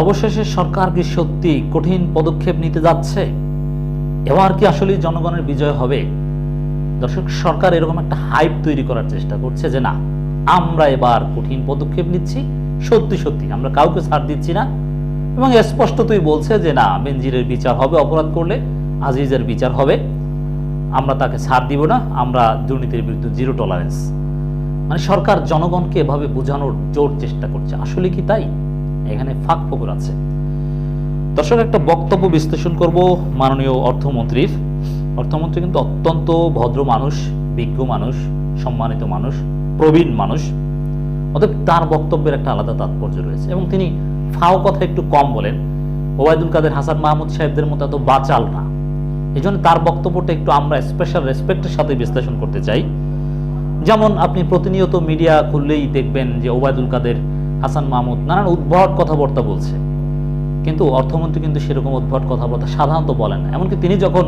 অবশেষে সরকার কি সত্যি কঠিন পদক্ষেপ নিতে যাচ্ছে? এবার কি আসলে জনগণের বিজয় হবে? দর্শক, সরকার এরকম একটা হাইপ তৈরি করার চেষ্টা করছে যে না, আমরা এবার কঠিন পদক্ষেপ নিচ্ছি, সত্যি সত্যি, আমরা কাউকে ছাড় দিচ্ছি না। এবং স্পষ্টতই বলছে যে না, বেনজিরের বিচার হবে, অপরাধ করলে আজিজের বিচার হবে। আমরা তাকে ছাড় দিব না, আমরা দুর্নীতির বিরুদ্ধে জিরো টলারেন্স মানে সরকার জনগণকে এভাবে বোঝানোর জোর চেষ্টা করছে। আসলে কি তাই? এখানে ফাঁক ফোকর আছে। দর্শক, একটা বক্তব্য বিশ্লেষণ করব মাননীয় অর্থমন্ত্রীর। অর্থমন্ত্রী কিন্তু অত্যন্ত ভদ্র মানুষ, বিজ্ঞ মানুষ, সম্মানিত মানুষ, প্রবীণ মানুষ। অতএব তার বক্তব্যের একটা আলাদা তাৎপর্য রয়েছে এবং তিনি ফাও কথা একটু কম বলেন। ওবায়দুল কাদের, হাসান মাহমুদ সাহেবদের মতো এত বাচাল না। এই জন্য তার বক্তব্যটা একটু আমরা স্পেশাল রেসপেক্টের সাথে বিশ্লেষণ করতে চাই। যেমন আপনি প্রতিনিয়ত মিডিয়া খুললেই দেখবেন যে ওবায়দুল কাদের হাসান মাহমুদ নানান উদ্ভট কথাবার্তা বলছে। কিন্তু অর্থমন্ত্রী কিন্তু সেরকম উদ্ভট কথাবার্তা সাধারণত বলেন না। এমনকি তিনি যখন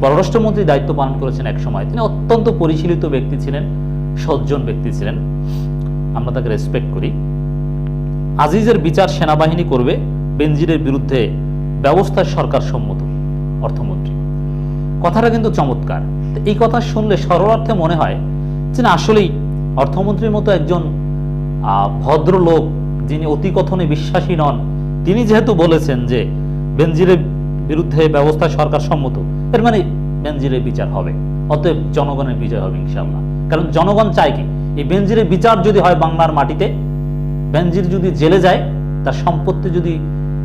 পররাষ্ট্রমন্ত্রী দায়িত্ব পালন করেছেন এক সময় তিনি অত্যন্ত পরিশীলিত ব্যক্তি ছিলেন, সজ্জন ব্যক্তি ছিলেন। আমরা তাকে রেসপেক্ট করি। আজিজের বিচার সেনাবাহিনী করবে, বেনজিরের বিরুদ্ধে ব্যবস্থা সরকার সম্মত, অর্থমন্ত্রী। কথাটা কিন্তু চমৎকার। এই কথা শুনলে সরলার্থে মনে হয় যে আসলেই অর্থমন্ত্রীর মতো একজন ভদ্রলোক যিনি অতি কথনে বিশ্বাসী নন, তিনি যেহেতু বলেছেন যে বেনজিরের বিরুদ্ধে ব্যবস্থা সরকার সম্মত, এর মানে বেনজিরের বিচার হবে, অতএব জনগণের বিজয় হবে ইনশাল্লাহ কারণ জনগণ চায় কি, এই বেনজিরের বিচার যদি হয় বাংলার মাটিতে, বেনজির যদি জেলে যায়, তার সম্পত্তি যদি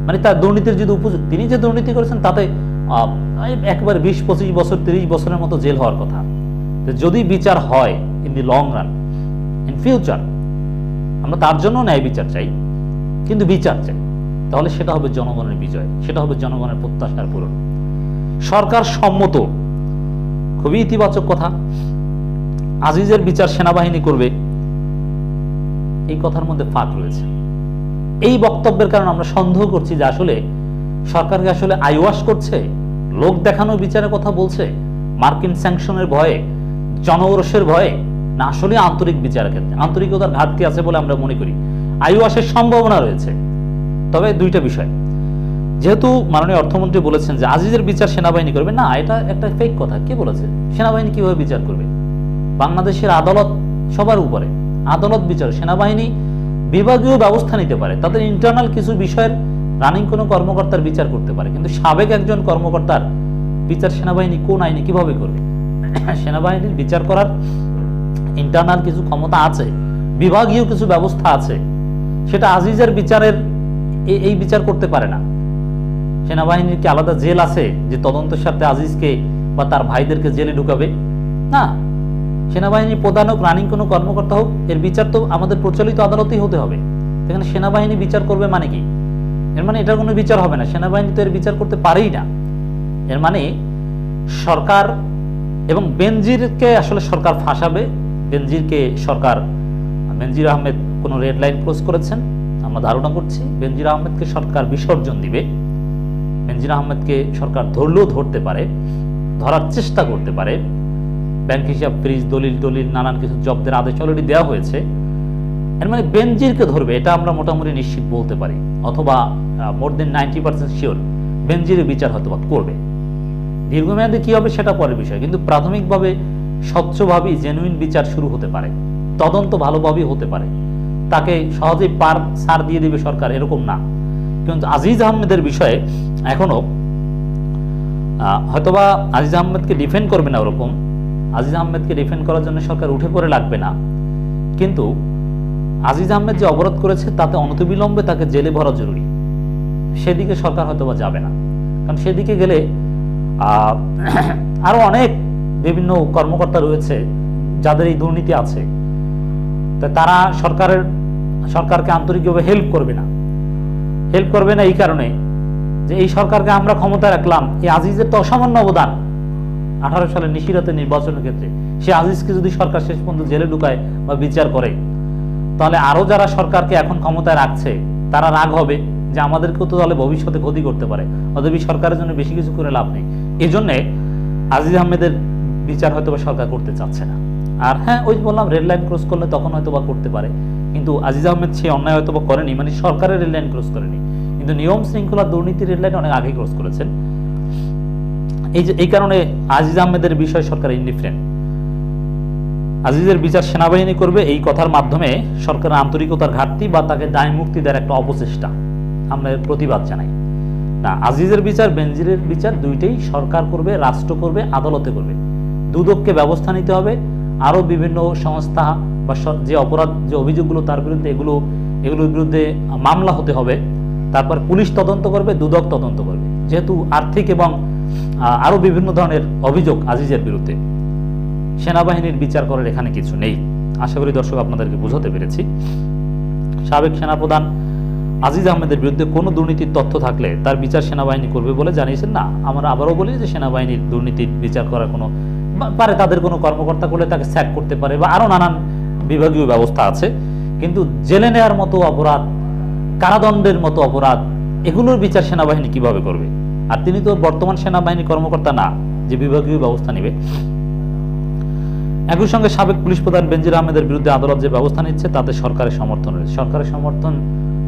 মানে তার দুর্নীতির যদি উপযুক্ত তিনি যে দুর্নীতি করেছেন তাতে এই বিশ, পঁচিশ বছর, তিরিশ বছরের মতো জেল হওয়ার কথা। যদি বিচার হয় in the long run, in future আমরা তার জন্য ন্যায় বিচার চাই। কিন্তু বিচার চাই। তাহলে সেটা হবে জনগণের বিজয়, সেটা হবে জনগণের প্রত্যাশার পূরণ। সরকার সম্মত, খুবই ইতিবাচক কথা। আজিজের বিচার সেনাবাহিনী করবে, এই কথার মধ্যে ফাঁক রয়েছে। এই বক্তব্যের কারণে আমরা সন্দেহ করছি যে আসলে সরকারকে আসলে আইওয়াশ করছে, লোক দেখানো বিচারের কথা বলছে, মার্কিন স্যাংশনের ভয়ে জনরসের ভয়ে। না আসলে আন্তরিক বিচারের ক্ষেত্রে। আন্তরিকতার ঘাটতি আছে বলে আমরা মনে করি। আইওয়াশের সম্ভাবনা রয়েছে। তবে দুইটা বিষয়। যেহেতু মাননীয় অর্থমন্ত্রী বলেছেন যে আজিজের বিচার সেনাবাহিনী করবে, না, এটা একটা ফেক কথা। কে বলেছে? সেনাবাহিনী কীভাবে বিচার করবে? বাংলাদেশের আদালত সবার উপরে। আদালত বিচার, সেনাবাহিনী বিভাগীয় ব্যবস্থা নিতে পারে। তাদের ইন্টারনাল কিছু বিষয়ের রানিং কোনো কর্মকর্তার বিচার করতে পারে। কিন্তু সাবেক একজন কর্মকর্তার বিচার সেনাবাহিনী কোন আইনে কীভাবে করবে? সেনাবাহিনীর বিচার করার ইন্টারনাল কিছু ক্ষমতা আছে, বিভাগীয় কিছু ব্যবস্থা আছে, সেটা আজিজের বিচারের এই বিচার করতে পারে না। সেনাবাহিনীর কি আলাদা জেল আছে যে তদন্তের সাথে আজিজকে বা তার ভাইদেরকে জেলে ঢুকাবে? না। সেনাবাহিনীর প্রধান হোক রানিং কোনো কর্মকর্তা হোক, এর বিচার তো আমাদের প্রচলিত আদালতেই হতে হবে। এখানে সেনাবাহিনী বিচার করবে মানে কি? এর মানে এটার কোনো বিচার হবে না। সেনাবাহিনী তো এর বিচার করতে পারেই না। এর মানে সরকার এবং বেনজিরকে আসলে সরকার ফাঁসাবে বেনজিরকে সরকার বেনজির আহমেদ কোনো রেড লাইন ক্লোজ করেছেন? আমরা ধারণা করছি বেনজির আহমেদকে সরকার বিসর্জন দিবে। বেনজির আহমেদকে সরকার ধরলেও ধরতে পারে, ধরার চেষ্টা করতে পারে। ব্যাংক হিসাব, ফ্রিজ, দলিল দলিল নানান কিছু জব্দের আদেশ অলরেডি দেওয়া হয়েছে। এর মানে বেনজিরকে ধরবে, এটা আমরা মোটামুটি নিশ্চিত বলতে পারি। অথবা more than ninety percent sure বেনজিরের বিচার হয়তো করবে। দীর্ঘমেয়াদে কি হবে সেটা পরের বিষয়। কিন্তু প্রাথমিকভাবে স্বচ্ছভাবেই জেনুইন বিচার শুরু হতে পারে তদন্ত ভালোভাবেই হতে পারে। তাকে সহজেই পার সার দিয়ে দিবে সরকার এরকম না। কিন্তু আজিজ আহমেদের বিষয়ে এখনও হয়তোবা আজিজ আহমেদকে ডিফেন্ড করবে না ওরকম আজিজ আহমেদকে ডিফেন্ড করার জন্য সরকার উঠে পড়ে লাগবে না। কিন্তু আজিজ আহমেদ যে অবরোধ করেছে তাতে অনতিবিলম্বে তাকে জেলে ভরা জরুরি। সেদিকে সরকার হয়তোবা যাবে না। কারণ সেদিকে গেলে আহ, আরও অনেক বিভিন্ন কর্মকর্তা রয়েছে যাদের এই দুর্নীতি আছে। তারা সরকারের, সরকারকে আন্তরিকভাবে হেল্প করবে না। হেল্প করবে না এই কারণে যে এই সরকারকে আমরা ক্ষমতা রাখলাম। এই আজিজের তো অসামান্য অবদান। আঠারো সালের নিশিরাতে নির্বাচনের ক্ষেত্রে সে আজিজকে যদি সরকার শেষ পর্যন্ত জেলে ঢুকায় বা বিচার করে, তাহলে আরও যারা সরকারকে এখন ক্ষমতায় রাখছে, তারা রাগ হবে যে আমাদেরকেও তো তাহলে ভবিষ্যতে ক্ষতি করতে পারে। অতএব সরকারের জন্য বেশি কিছু করে লাভ নেই। এই জন্যে আজিজ আহমেদের বিচার হয়তো বা সরকার করতে চাচ্ছে না। আর হ্যাঁ ওই বললাম রেড লাইন ক্রস করলে তখন হয়তো বা করতে পারে। কিন্তু আজিজ আহমেদ সে অন্যায় হয়তো বা করেনি মানে সরকারের রেড লাইন ক্রস করেনি। কিন্তু নিয়ম শৃঙ্খলা দুর্নীতি রেড লাইন অনেক আগে ক্রস করেছেন। এই যে, এই কারণে আজিজ আহমেদের বিষয় সরকার ইনডিফারেন্ট আজিজের বিচার সেনাবাহিনী করবে এই কথার মাধ্যমে সরকারের আন্তরিকতার ঘাটতি বা তাকে দায় মুক্তি দেওয়ার একটা অপচেষ্টা আমরা এর প্রতিবাদ জানাই। না, আজিজের বিচার, বেনজিরের বিচার দুইটাই সরকার করবে, রাষ্ট্র করবে, আদালতে করবে। দুদককে ব্যবস্থা নিতে হবে। আরও বিভিন্ন সংস্থা বা যে অপরাধ, যে অভিযোগগুলো তার বিরুদ্ধে এগুলো, এগুলোর বিরুদ্ধে মামলা হতে হবে। তারপর পুলিশ তদন্ত করবে, দুদক তদন্ত করবে। যেহেতু আর্থিক এবং আরও বিভিন্ন ধরনের অভিযোগ আজিজের বিরুদ্ধে। সেনাবাহিনীর বিচার করার এখানে কিছু নেই। আশা করি দর্শক আপনাদেরকে বোঝাতে পেরেছি। সাবেক সেনাপ্রধান আজিজ আহমেদের বিরুদ্ধে কোনো দুর্নীতির তথ্য থাকলে তার বিচার সেনাবাহিনী করবে বলে জানিয়েছেন। না, আমরা আবারও বলি যে সেনাবাহিনীর দুর্নীতির বিচার করার কোনো পারে তাদের কোনো কর্মকর্তা করলে তাকে স্যাক করতে পারে বা আরও নানান বিভাগীয় ব্যবস্থা আছে। কিন্তু জেলে নেওয়ার মতো অপরাধ, কারাদণ্ডের মতো অপরাধ, এগুলোর বিচার সেনাবাহিনী কীভাবে করবে? আর তিনি তো বর্তমান সেনাবাহিনী কর্মকর্তা না, যে বিভাগীয় ব্যবস্থা নেবে। একই সঙ্গে সাবেক পুলিশ প্রধান বেনজির আহমেদের বিরুদ্ধে আদালত যে ব্যবস্থা নিচ্ছে, তাতে সরকারের সমর্থন রয়েছে। সরকারের সমর্থন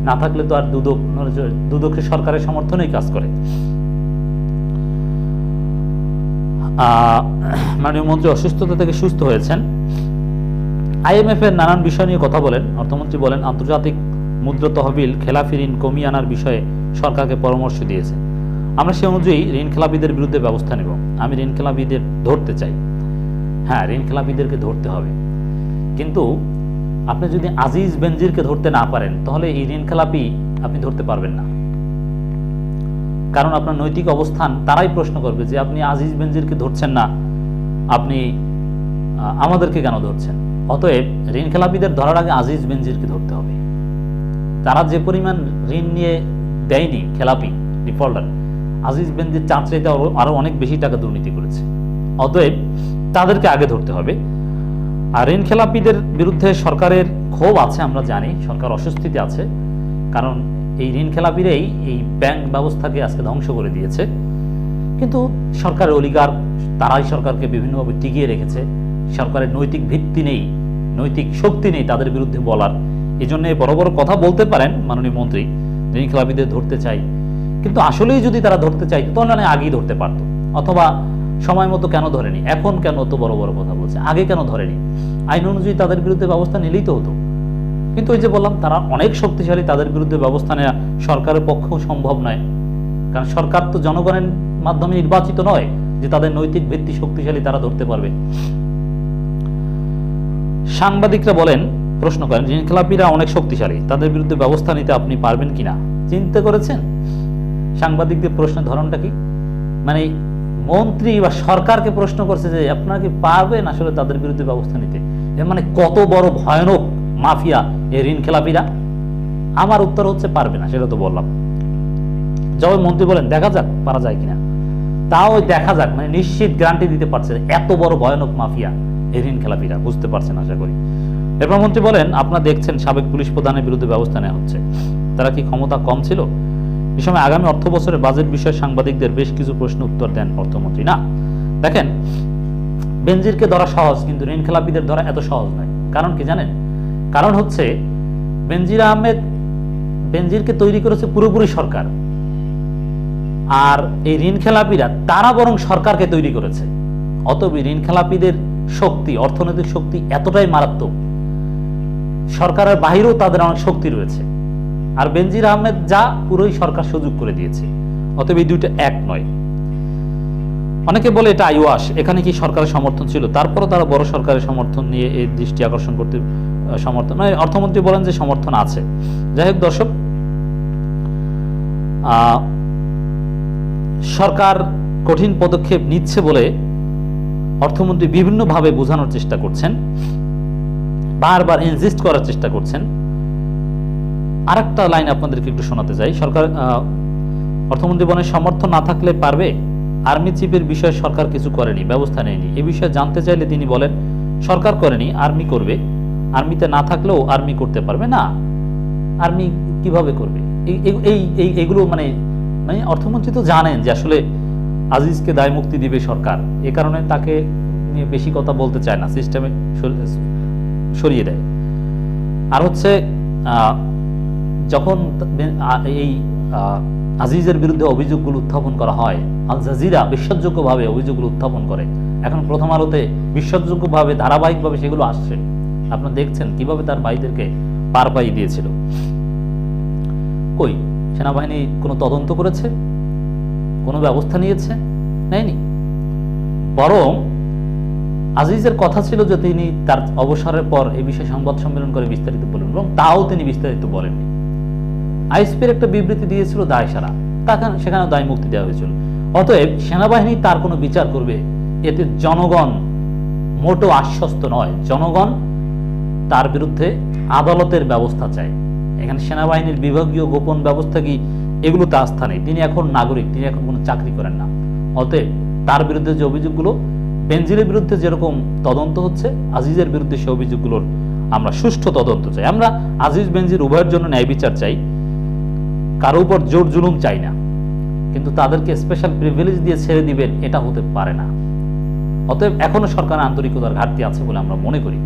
না থাকলে তো আর দুদক দুদকের সরকারের সমর্থনেই কাজ করে। মাননীয় মন্ত্রী অসুস্থতা থেকে সুস্থ হয়েছেন। আইএমএফ এর নানান বিষয় নিয়ে কথা বলেন। অর্থমন্ত্রী বলেন, আন্তর্জাতিক মুদ্রা তহবিল খেলাফি ঋণ কমিয়ে আনার বিষয়ে সরকারকে পরামর্শ দিয়েছে। আমরা সে অনুযায়ী ঋণ খেলাপিদের বিরুদ্ধে ব্যবস্থা নেব। আমি ঋণ খেলাপিদের ধরতে চাই। হ্যাঁ ঋণ খেলাপিদেরকে ধরতে হবে। কিন্তু আপনি যদি আজিজ বেনজিরকে ধরতে না পারেন, তাহলে এই ঋণ খেলাপি আপনি ধরতে পারবেন না। কারণ আপনার নৈতিক অবস্থান, তারাই প্রশ্ন করবে যে আপনি আজিজ বেনজিরকে ধরছেন না, আপনি আমাদেরকে কেন ধরছেন? অতএব ঋণ খেলাপিদের ধরার আগে আজিজ বেনজিরকে ধরতে হবে। তারা যে পরিমাণ ঋণ নিয়ে দেয়নি খেলাপি, ডিফল্টার, আজিজ বেনজির চার আরও আরও অনেক বেশি টাকা দুর্নীতি করেছে। অতএব তাদেরকে আগে ধরতে হবে। আর ঋণ খেলাপিদের বিরুদ্ধে সরকারের ক্ষোভ আছে, আমরা জানি, সরকার অস্বস্তিতে আছে, কারণ এই ঋণ খেলাপিরাই এই ব্যাংক ব্যবস্থাকে আজকে ধ্বংস করে দিয়েছে। কিন্তু সরকারের অলিগার, তারাই সরকারকে বিভিন্নভাবে টিকিয়ে রেখেছে। সরকারের নৈতিক ভিত্তি নেই, নৈতিক শক্তি নেই তাদের বিরুদ্ধে বলার। এই জন্য বড় বড় কথা বলতে পারেন মাননীয় মন্ত্রী ঋণ খেলাপিদের ধরতে চাই। কিন্তু আসলেই যদি তারা ধরতে চাইতো তাহলে অনেক আগেই ধরতে পারতো। অথবা সময় মতো কেন ধরেনি? এখন কেন তো বড় বড় কথা বলছে? আগে কেন ধরেনি? আইন অনুযায়ী তাদের বিরুদ্ধে ব্যবস্থা নিলেই তো হতো। কিন্তু ওই যে বললাম, তারা অনেক শক্তিশালী, তাদের বিরুদ্ধে ব্যবস্থা নেওয়া সরকারের পক্ষেও সম্ভব নয়। কারণ সরকার তো জনগণের মাধ্যমে নির্বাচিত নয়, যে তাদের নৈতিক ভিত্তি শক্তিশালী তারা ধরতে পারবে। সাংবাদিকরা বলেন, প্রশ্ন করেন ঋণ খেলাপিরা অনেক শক্তিশালী, তাদের বিরুদ্ধে ব্যবস্থা নিতে আপনি পারবেন কিনা? চিন্তা করেছেন? সাংবাদিকদের প্রশ্নের ধরনটা কি? মানে মন্ত্রী বা সরকারকে প্রশ্ন করছে যে আপনারা কি পারবেন আসলে তাদের বিরুদ্ধে ব্যবস্থা নিতে? মানে কত বড় ভয়ানক মাফিয়া, এই ঋণ খেলাপিরা? আমার উত্তর হচ্ছে পারবে না, সেটা তো বললাম। যবে মন্ত্রী বলেন, দেখা যাক, পারা যায় কিনা? তাও দেখা যাক মানে নিশ্চিত গ্যারান্টি দিতে পারছে এত বড় ভয়ানক মাফিয়া, এই ঋণ খেলাপিরা, বুঝতে পারছেন আশা করি। এরপর মন্ত্রী বলেন, আপনারা দেখছেন, সাবেক পুলিশ প্রধানের বিরুদ্ধে ব্যবস্থা নেওয়া হচ্ছে। তারা কি ক্ষমতা কম ছিল? এই সময় আগামী অর্থ বছরের বাজেট বিষয়ে সাংবাদিকদের বেশ কিছু প্রশ্ন উত্তর দেন অর্থমন্ত্রী। না, দেখেন, বেনজিরকে ধরা সহজ, কিন্তু ঋণ খেলাপিদের ধরা এত সহজ নয়। কারণ কি জানেন? কারণ হচ্ছে বেনজির আহমেদ বেনজিরকে তৈরি করেছে পুরোপুরি সরকার। আর এই ঋণ খেলাপিরা তারা বরং সরকারকে তৈরি করেছে। অতএব এই ঋণ খেলাপিদের শক্তি, অর্থনৈতিক শক্তি এতটাই মারাত্মক, সরকারের বাহিরেও তাদের অনেক শক্তি রয়েছে। আর বেনজির আহমেদ যা পুরোই সরকার সুযোগ করে দিয়েছে। অতএব এই দুইটা এক নয়। অনেকে বলে এটা আইওয়াস এখানে কি সরকারের সমর্থন ছিল? তারপরও তারা বড় সরকারের সমর্থন নিয়ে এই দৃষ্টি আকর্ষণ করতে সমর্থন মানে অর্থমন্ত্রী বলেন যে সমর্থন আছে। যাই হোক দর্শক সরকার কঠিন পদক্ষেপ নিচ্ছে বলে অর্থমন্ত্রী বিভিন্নভাবে বোঝানোর চেষ্টা করছেন, বারবার ইনজিস্ট করার চেষ্টা করছেন। আরেকটা লাইন আপনাদেরকে একটু শোনাতে চাই। সরকার অর্থমন্ত্রী বলেন, সমর্থন না থাকলে পারবে? আর্মি চিফের বিষয়ে সরকার কিছু করেনি, ব্যবস্থা নেয়নি। এই বিষয়ে জানতে চাইলে তিনি বলেন, সরকার করেনি, আর্মি করবে। আর্মিতে না থাকলেও আর্মি করতে পারবে। না, আর্মি কীভাবে করবে? এই- এই- এগুলো মানে মানে অর্থমন্ত্রী তো জানেন যে আসলে আজিজকে দায় মুক্তি দিবে সরকার। এ কারণে তাকে নিয়ে বেশি কথা বলতে চায় না, সিস্টেমে সরিয়ে দেয়। আর হচ্ছে যখন এই আজিজের বিরুদ্ধে অভিযোগগুলো উত্থাপন করা হয়। আল জাজিরা বিশ্বাসযোগ্যভাবে অভিযোগগুলো উত্থাপন করে। এখন প্রথম আলোতে বিশ্বাসযোগ্যভাবে, ধারাবাহিকভাবে সেগুলো আসছে। আপনারা দেখছেন কীভাবে তার ভাইদেরকে পার পাই দিয়েছিল। কই, সেনাবাহিনী কোনো তদন্ত করেছে? কোনো ব্যবস্থা নিয়েছে? নেয়নি। বরং আজিজের কথা ছিল যে তিনি তার অবসরের পর এই বিষয়ে সংবাদ সম্মেলন করে বিস্তারিত বলেন এবং তাও তিনি বিস্তারিত বলেননি। আইএসপির একটা বিবৃতি দিয়েছিল দায় সারা। তাকে সেখানে দায় মুক্তি দেওয়া হয়েছিল। অতএব সেনাবাহিনী তার কোনো বিচার করবে? এতে জনগণ মোটো আশ্বস্ত নয়। জনগণ তার বিরুদ্ধে আদালতের ব্যবস্থা চায়। এখানে সেনাবাহিনীর বিভাগীয় গোপন ব্যবস্থা কি? এগুলোতে আস্থা নেই। তিনি এখন নাগরিক, তিনি এখন কোনো চাকরি করেন না। অতএব তার বিরুদ্ধে যে অভিযোগগুলো, বেনজিরের বিরুদ্ধে যেরকম তদন্ত হচ্ছে, আজিজের বিরুদ্ধে সে অভিযোগগুলোর আমরা সুষ্ঠু তদন্ত চাই। আমরা আজিজ, বেনজির উভয়ের জন্য ন্যায় বিচার চাই। কারও উপর জোর জুলুম চাই না। কিন্তু তাদেরকে স্পেশাল প্রিভিলেজ দিয়ে ছেড়ে দিবেন, এটা হতে পারে না। অতএব এখনও সরকার আন্তরিকতার ঘাটতি আছে বলে আমরা মনে করি।